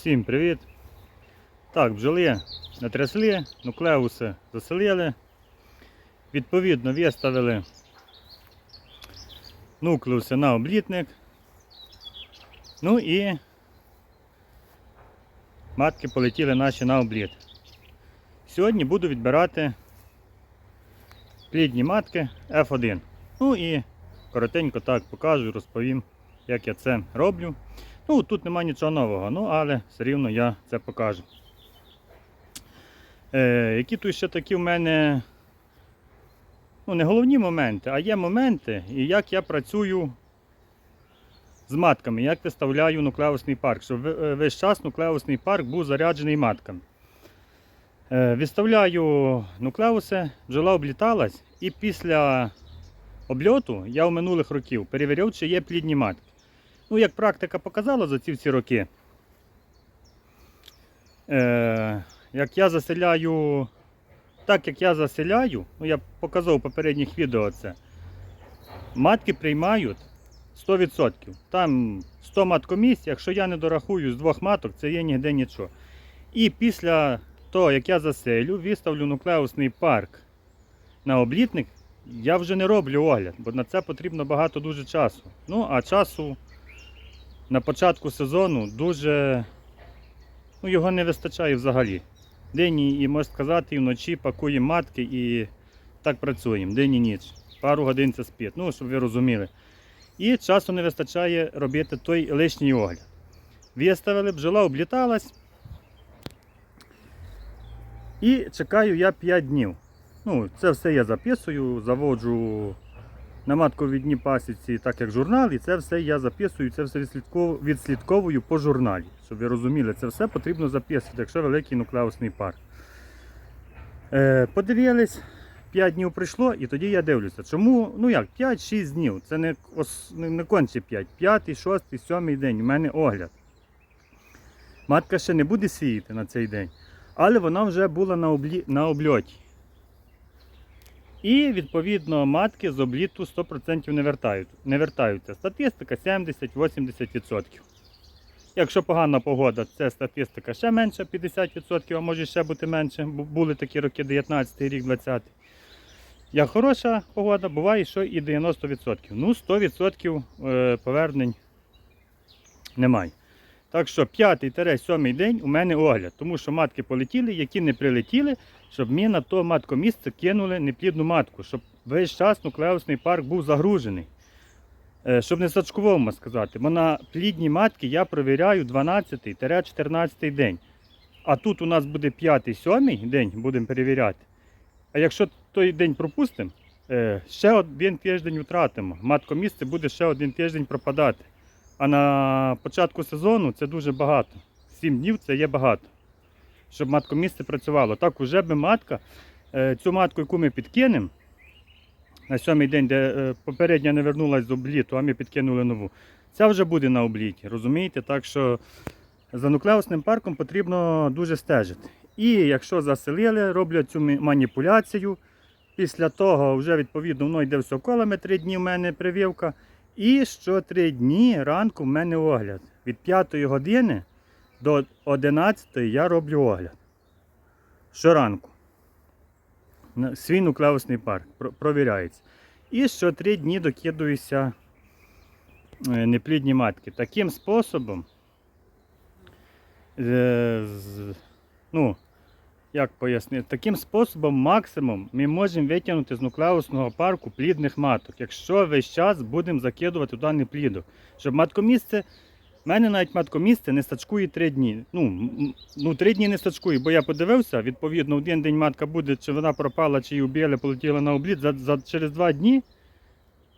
Всім привіт! Так, бджоли натрясли, нуклеуси заселили. Відповідно, виставили нуклеуси на облітник. Ну і матки полетіли наші на обліт. Сьогодні буду відбирати плідні матки F1. Ну і коротенько так покажу, розповім, як я це роблю. Ну, тут нема нічого нового, ну але все рівно я це покажу. Е, які тут ще такі в мене, ну, не головні моменти, а є моменти, і як я працюю з матками, як виставляю нуклеусний парк, щоб е, весь час нуклеусний парк був заряджений матками. Е, виставляю нуклеуси, бджола обліталась, і після обльоту я в минулих років перевіряв, чи є плідні матки. Ну, як практика показала за ці всі роки, е, як я заселяю, так як я заселяю, ну я показав у попередніх відео це, матки приймають 100%. Там 100 маткомісць, якщо я не дорахую з двох маток, це є ніде нічого. І після того, як я заселю, виставлю нуклеусний парк на облітник, я вже не роблю огляд, бо на це потрібно багато дуже часу. Ну, а часу на початку сезону дуже ну, його не вистачає взагалі. День і, і можна сказати, і вночі пакуємо матки і так працюємо, день і ніч. Пару годин це спить, ну, щоб ви розуміли. І часу не вистачає робити той лишній огляд. Виставили, бджола обліталась. І чекаю я 5 днів. Ну, це все я записую, заводжу на матковідній пасіці, так як журнал, і це все я записую, це все відслідковую по журналі. Щоб ви розуміли, це все потрібно записувати, якщо великий нуклеусний парк. Е, подивились, 5 днів прийшло, і тоді я дивлюся. Чому, ну як, 5-6 днів, це не, не конче 5, 5, 6, 7 день, у мене огляд. Матка ще не буде сіяти на цей день, але вона вже була на, облі... на обльоті. І відповідно матки з обліту 100% не, вертають, не вертаються. Статистика 70-80%. Якщо погана погода, це статистика ще менше 50%, а може ще бути менше. Були такі роки 19 рік, 20. Як хороша погода, буває, що і 90%. Ну, 100% е, повернень немає. Так що 5-7 день у мене огляд, тому що матки полетіли, які не прилетіли, щоб ми на то маткомісце кинули неплідну матку, щоб весь час нуклеусний парк був загружений. Е, Щоб не сачкував, сказати, бо на плідні матки я провіряю 12-14 день. А тут у нас буде 5-7 день, будемо перевіряти. А якщо той день пропустимо, е, ще один тиждень втратимо. Маткомісце буде ще один тиждень пропадати. А на початку сезону це дуже багато. 7 днів це є багато. Щоб маткомісце працювало. Так уже би матка, е, цю матку, яку ми підкинемо, на сьомий день, де е, попередня не вернулася з обліту, а ми підкинули нову. Ця вже буде на обліті, розумієте? Так що за нуклеусним парком потрібно дуже стежити. І якщо заселили, роблять цю маніпуляцію. Після того вже відповідно воно йде все колами, 3 дні в мене прививка. І що 3 дні ранку в мене огляд. Від 5 години до 11 я роблю огляд. Щоранку. Свій нуклеусний парк провіряється. І що 3 дні докидуюся е, неплідні матки. Таким способом, е, ну, як пояснити, таким способом максимум ми можемо витягнути з нуклеусного парку плідних маток, якщо весь час будемо закидувати туди неплідок. Щоб маткомісце, в мене навіть маткомісце не стачкує 3 дні. Ну, ну 3 дні не стачкує, бо я подивився, відповідно, один день матка буде, чи вона пропала, чи її вбили, полетіла на обліт, за, за, через 2 дні,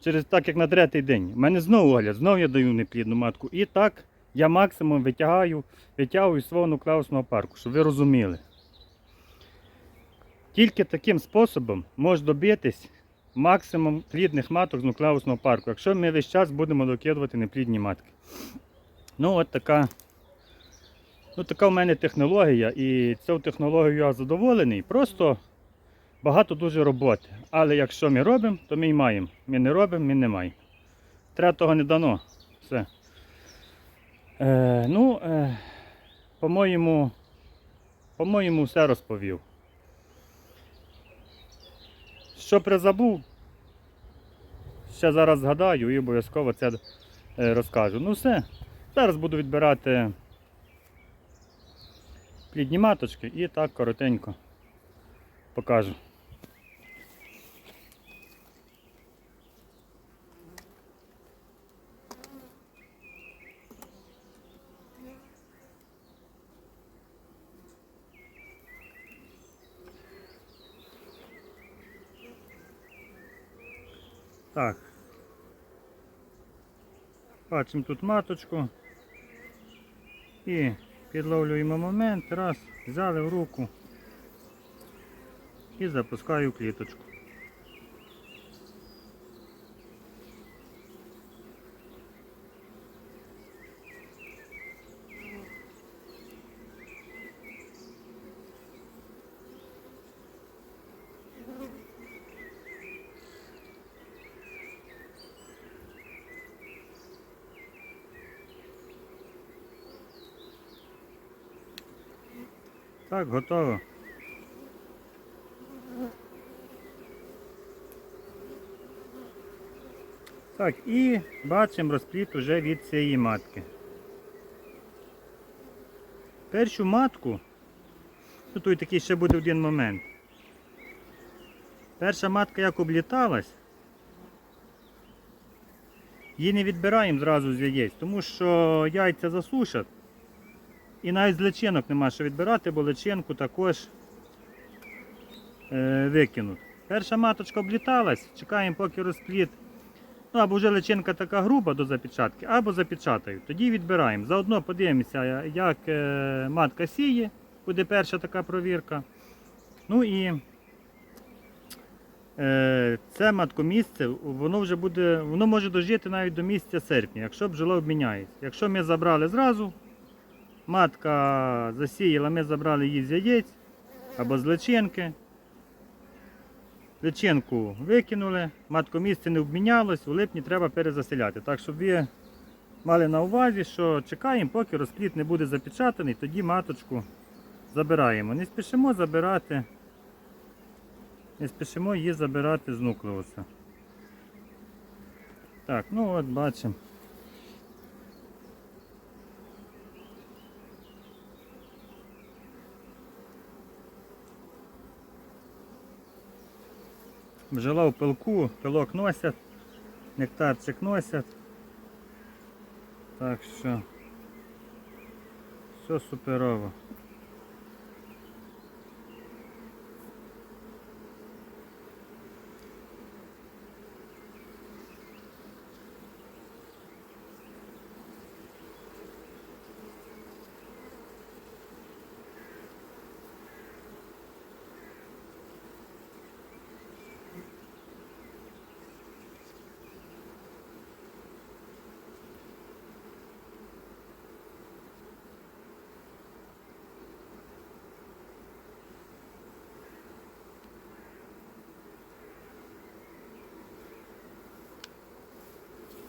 через так як на третій день, в мене знову огляд, знову я даю неплідну матку. І так я максимум витягаю, витягую свого нуклеусного парку, щоб ви розуміли. Тільки таким способом можна добитись максимум плідних маток з нуклеусного парку, якщо ми весь час будемо докидувати неплідні матки. Ну, от така, ну, така в мене технологія, і цю технологію я задоволений. Просто багато дуже роботи. Але якщо ми робимо, то ми й маємо. Ми не робимо, ми не маємо. Третього не дано. Все. Е, ну, е, по-моєму, по-моєму, все розповів. Що призабув, ще зараз згадаю і обов'язково це е, розкажу. Ну все, зараз буду відбирати плідні маточки і так коротенько покажу. Так. Бачимо тут маточку. І підловлюємо момент, раз, взяли в руку і запускаю кліточку. Так, готово. Так, і бачимо розпліт уже від цієї матки. Першу матку, ну тут такий ще буде один момент. Перша матка як обліталась, її не відбираємо зразу з яєць, тому що яйця засушать. І навіть з личинок нема що відбирати, бо личинку також е, викинуть. Перша маточка обліталась, чекаємо поки розпліт. Ну або вже личинка така груба до запечатки, або запечатають. Тоді відбираємо. Заодно подивимося, як е, матка сіє, буде перша така провірка. Ну і е, це маткомісце, воно вже буде, воно може дожити навіть до місяця серпня, якщо бджола обміняється. Якщо ми забрали зразу, матка засіяла, ми забрали її з яєць або з личинки. Личинку викинули, маткомісце не обмінялось, у липні треба перезаселяти. Так, щоб ви мали на увазі, що чекаємо, поки розпліт не буде запечатаний, тоді маточку забираємо. Не спішимо забирати, не спішимо її забирати з нуклеуса. Так, ну от бачимо. Бджола в пилку, пилок носять, нектарчик носять. Так що все суперово.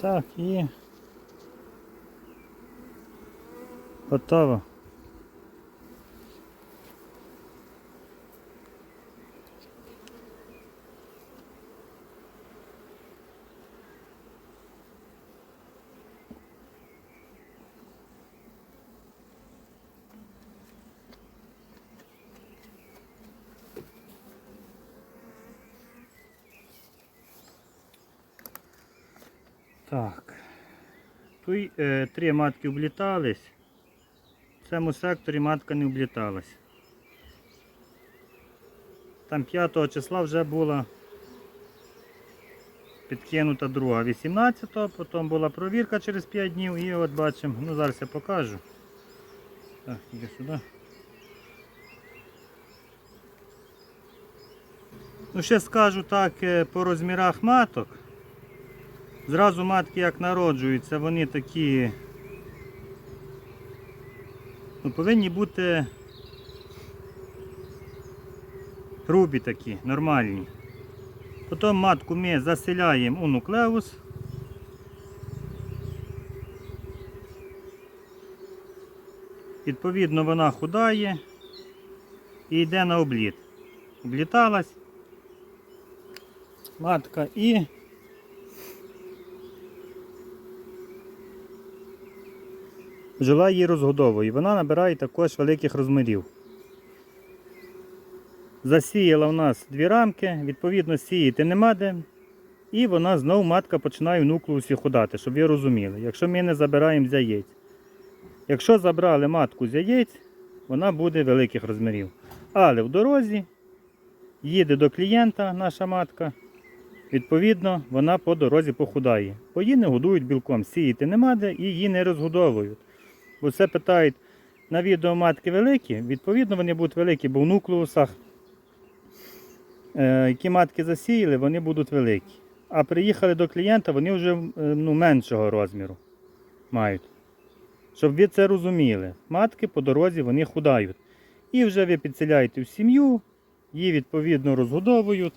Так, і готово. Так. Тут е, три матки облітались. В цьому секторі матка не обліталась. Там 5 числа вже була підкинута друга 18-го, потім була провірка через 5 днів і от бачимо, ну зараз я покажу. Так, іди сюди. Ну ще скажу так е, по розмірах маток. Зразу матки як народжуються, вони такі ну, повинні бути грубі такі, нормальні. Потім матку ми заселяємо у нуклеус. Відповідно, вона худає і йде на обліт. Обліталась матка і бджола її розгодовує. Вона набирає також великих розмірів. Засіяла в нас дві рамки, відповідно, сіяти нема де. І вона знову матка починає в нуклеусі ходати, щоб ви розуміли. Якщо ми не забираємо з яєць. Якщо забрали матку з яєць, вона буде великих розмірів. Але в дорозі їде до клієнта наша матка. Відповідно, вона по дорозі похудає. Бо її не годують білком, сіяти нема де і її не розгодовують. Бо це питають на відео матки великі, відповідно, вони будуть великі, бо в нуклеусах, е, які матки засіяли, вони будуть великі. А приїхали до клієнта, вони вже е, ну, меншого розміру мають. Щоб ви це розуміли, матки по дорозі вони худають. І вже ви підселяєте в сім'ю, її відповідно розгодовують.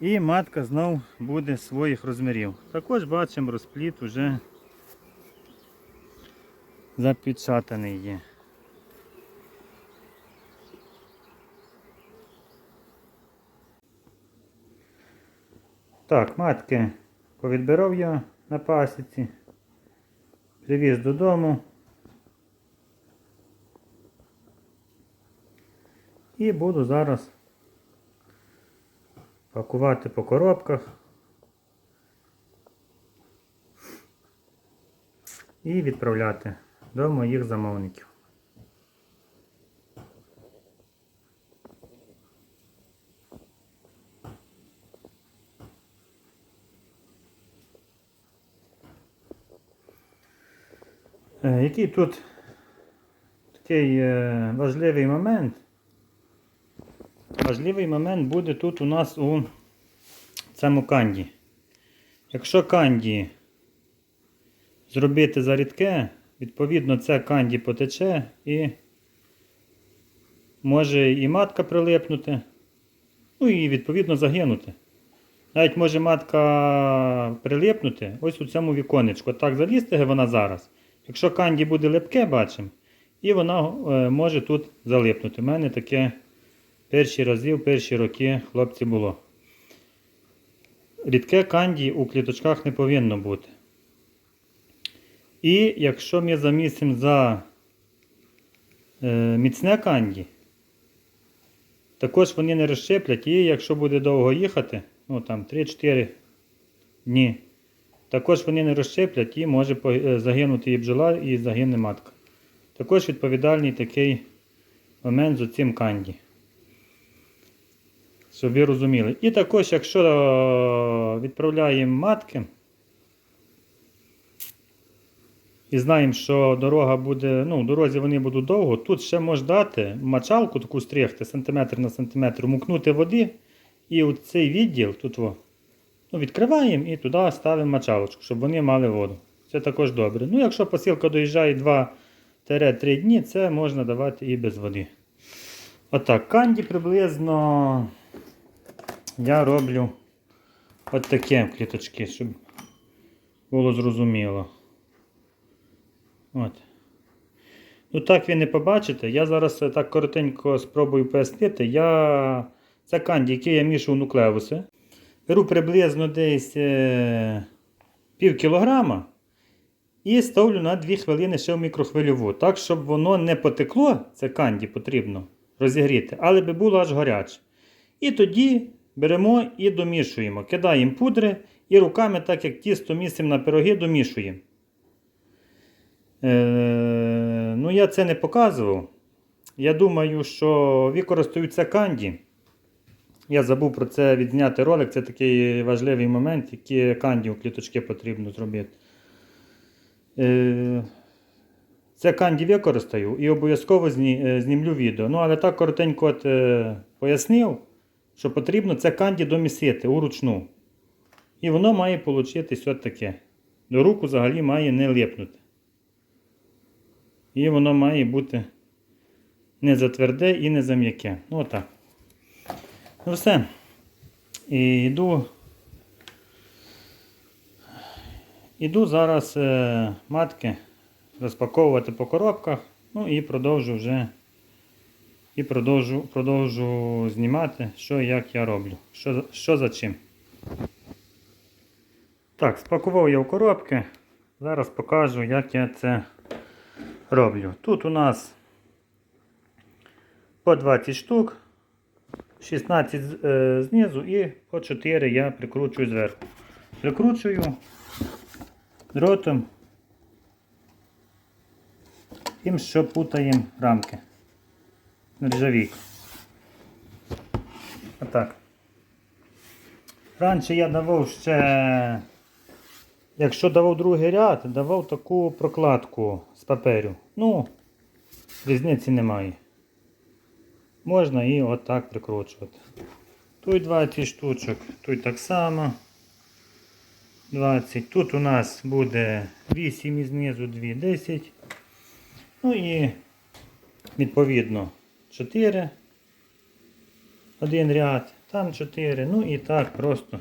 І матка знов буде своїх розмірів. Також бачимо розпліт вже запечатаний є. Так, матки повідбирав я на пасіці, привіз додому. І буду зараз пакувати по коробках і відправляти до моїх замовників. Е, Який тут такий е, важливий момент? Важливий момент буде тут у нас у цьому канді. Якщо канді зробити зарідке, відповідно це канді потече і може і матка прилипнути, ну і відповідно загинути. Навіть може матка прилипнути ось у цьому віконечку. Так залізти вона зараз. Якщо канді буде липке, бачимо, і вона е, може тут залипнути. У мене таке перші рази, перші роки хлопці було. Рідке канді у кліточках не повинно бути. І якщо ми замісимо за е, міцне канді, також вони не розщеплять, і якщо буде довго їхати, ну там 3-4 дні, також вони не розщеплять і може е, загинути і бджола, і загине матка. Також відповідальний такий момент з цим канді. Щоб ви розуміли. І також, якщо е, відправляємо матки, і знаємо, що дорога буде, ну, дорозі вони будуть довго, тут ще можна дати мочалку таку стригти сантиметр на сантиметр, мукнути води, і от цей відділ тут о, ну, відкриваємо і туди ставимо мочалочку, щоб вони мали воду. Це також добре. Ну, якщо посилка доїжджає 2-3 дні, це можна давати і без води. Отак, канді приблизно я роблю от таке кліточки, щоб було зрозуміло. От. Ну так ви не побачите. Я зараз так коротенько спробую пояснити. Я... Це канді, який я мішу в нуклеуси. Беру приблизно десь е... пів кілограма і ставлю на 2 хвилини ще в мікрохвильову. Так, щоб воно не потекло, це канді потрібно розігріти, але би було аж гаряче. І тоді беремо і домішуємо. Кидаємо пудри і руками, так як тісто місимо на пироги, домішуємо. Е, ну, я це не показував. Я думаю, що використають це канді. Я забув про це відзняти ролик. Це такий важливий момент, які канді у кліточки потрібно зробити. Е, це канді використаю і обов'язково е, знімлю відео. Ну, але так коротенько от, пояснив, що потрібно це канді домісити уручну. І воно має получитись от таке. До руку взагалі має не липнути. І воно має бути не затверде і не зам'яке. Ну отак. Ну все. І йду. Іду зараз е, матки розпаковувати по коробках. Ну і продовжу вже і продовжу, продовжу знімати, що як я роблю. Що, що за чим. Так, спакував я в коробки. Зараз покажу, як я це роблю. Тут у нас по 20 штук, 16 е, знизу і по 4 я прикручую зверху. Прикручую дротом тим, що путаємо рамки. Нержавійку. Отак. Раніше я давав ще, якщо давав другий ряд, давав таку прокладку з паперу. Ну, різниці немає. Можна і отак прикручувати. Тут 20 штучок, тут так само. 20. Тут у нас буде 8 і знизу 2, 10. Ну і відповідно 4. Один ряд, там 4. Ну і так просто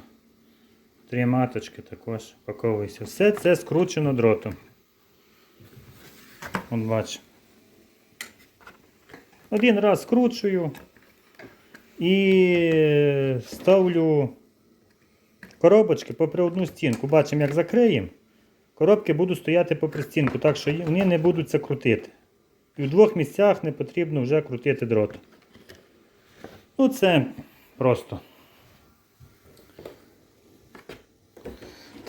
три маточки також паковуюся. Все це скручено дротом. От бачимо. Один раз скручую і ставлю коробочки попри одну стінку. Бачимо, як закриємо. Коробки будуть стояти попри стінку, так що вони не будуть це крутити. І в двох місцях не потрібно вже крутити дрот. Ну це просто.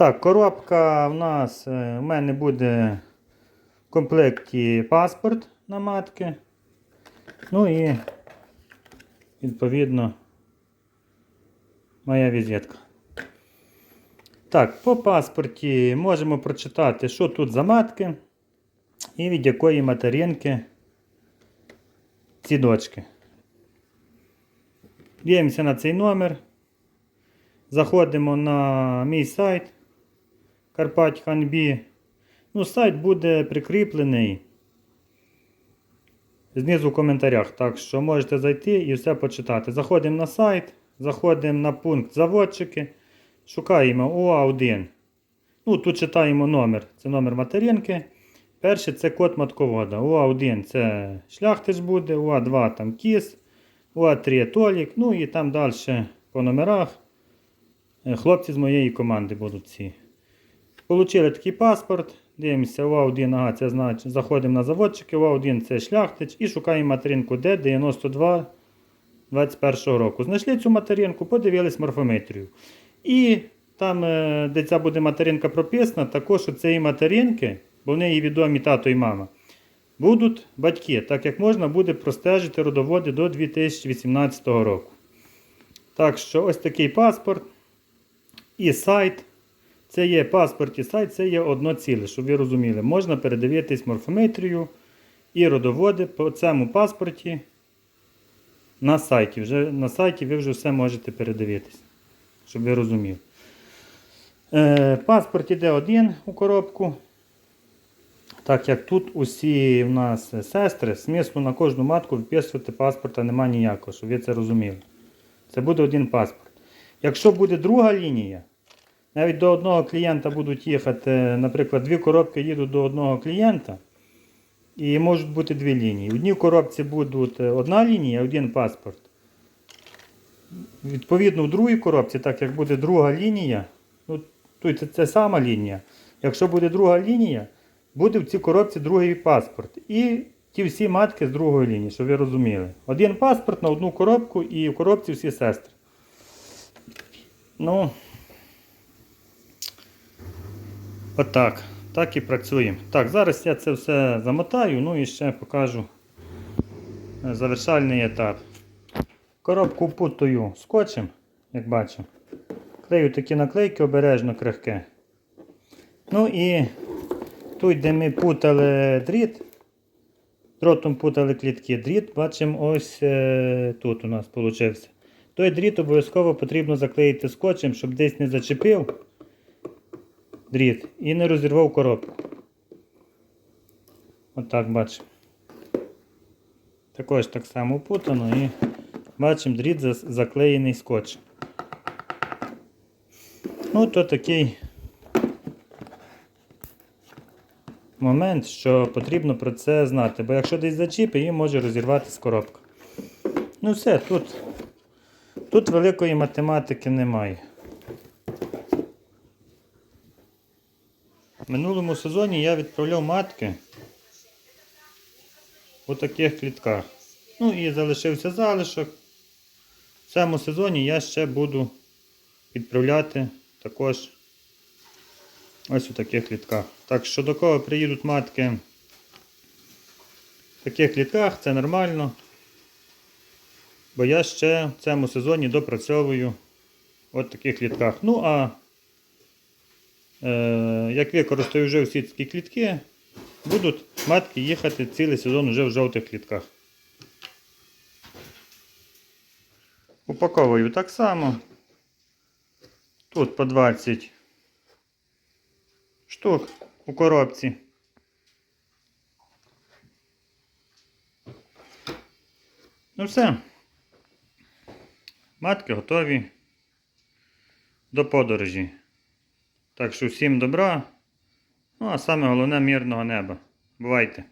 Так, коробка в нас, е, в мене буде в комплекті паспорт на матки. Ну і відповідно моя візитка. Так, по паспорті можемо прочитати, що тут за матки і від якої материнки ці дочки. Дивимося на цей номер. Заходимо на мій сайт Карпать Ханбі. Ну, сайт буде прикріплений знизу в коментарях. Так що можете зайти і все почитати. Заходимо на сайт, заходимо на пункт заводчики, шукаємо УА1. Ну, тут читаємо номер. Це номер материнки. Перший це код матковода. УА1 це шляхтич буде, УА2 там кіс, УА3 Толік. Ну і там далі по номерах. е, Хлопці з моєї команди будуть ці. Получили такий паспорт. Дивимося, УА1, ага, це значить, заходимо на заводчики, УА1 це шляхтич і шукаємо материнку Д92 21 року. Знайшли цю материнку, подивились морфометрію. І там, е, де ця буде материнка прописана, також у цієї материнки, бо в неї відомі тато і мама, будуть батьки, так як можна буде простежити родоводи до 2018 року. Так що ось такий паспорт і сайт. Це є паспорт і сайт, це є одно ціле, щоб ви розуміли. Можна передивитись морфометрію і родоводи по цьому паспорті на сайті. Вже на сайті ви вже все можете передивитись, щоб ви розуміли. Е, паспорт іде один у коробку. Так як тут усі в нас сестри, смислу на кожну матку вписувати паспорта немає ніякого, щоб ви це розуміли. Це буде один паспорт. Якщо буде друга лінія, навіть до одного клієнта будуть їхати, наприклад, дві коробки їдуть до одного клієнта, і можуть бути дві лінії. В одній коробці буде одна лінія, один паспорт. Відповідно, в другій коробці, так як буде друга лінія, ну, тут це, це сама лінія. Якщо буде друга лінія, буде в цій коробці другий паспорт. І ті всі матки з другої лінії, щоб ви розуміли. Один паспорт на одну коробку і в коробці всі сестри. Ну, отак. Так і працюємо. Так, зараз я це все замотаю, ну і ще покажу е, завершальний етап. Коробку путаю скотчем, як бачимо. Клею такі наклейки обережно крихке. Ну і тут, де ми путали дріт, дротом путали клітки, дріт, бачимо, ось е, тут у нас вийшло. Той дріт обов'язково потрібно заклеїти скотчем, щоб десь не зачепив дріт і не розірвав коробку. Отак бачимо. Також так само путано і бачимо дріт заклеєний скотчем. Ну, то такий момент, що потрібно про це знати, бо якщо десь зачіп, її може розірватися коробка. Ну все, тут, тут великої математики немає. Минулому сезоні я відправляв матки у таких клітках. Ну і залишився залишок. В цьому сезоні я ще буду відправляти також ось у таких клітках. Так що до кого приїдуть матки в таких клітках, це нормально. Бо я ще в цьому сезоні допрацьовую от таких клітках. Ну а як використаю вже всі ці клітки, будуть матки їхати цілий сезон вже в жовтих клітках. Упаковую так само. Тут по 20 штук у коробці. Ну все. Матки готові до подорожі. Так що всім добра. Ну а саме головне мирного неба. Бувайте!